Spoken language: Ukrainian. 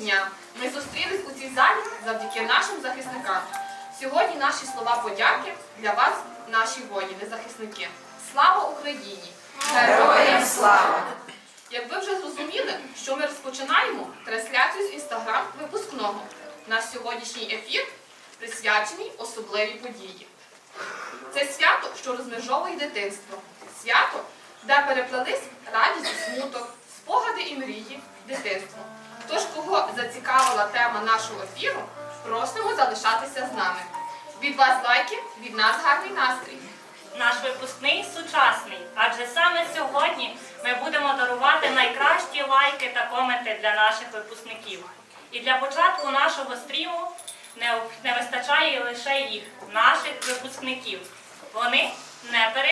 дня ми зустрілись у цій залі завдяки нашим захисникам. Сьогодні наші слова подяки для вас, наші воїни-захисники. Слава Україні! Героям слава! Як ви вже зрозуміли, що ми розпочинаємо трансляцію з інстаграм випускного. Наш сьогоднішній ефір присвячений особливій події. Це свято, що розмежовує дитинство. Свято, де переплелись радість, і смуток, спогади і мрії, дитинство. Тож, кого зацікавила тема нашого ефіру, просимо залишатися з нами. Від вас лайки, від нас гарний настрій. Наш випускний сучасний, адже саме сьогодні ми будемо дарувати найкращі лайки та коменти для наших випускників. І для початку нашого стріму не, вистачає лише їх, наших випускників. Вони не пере.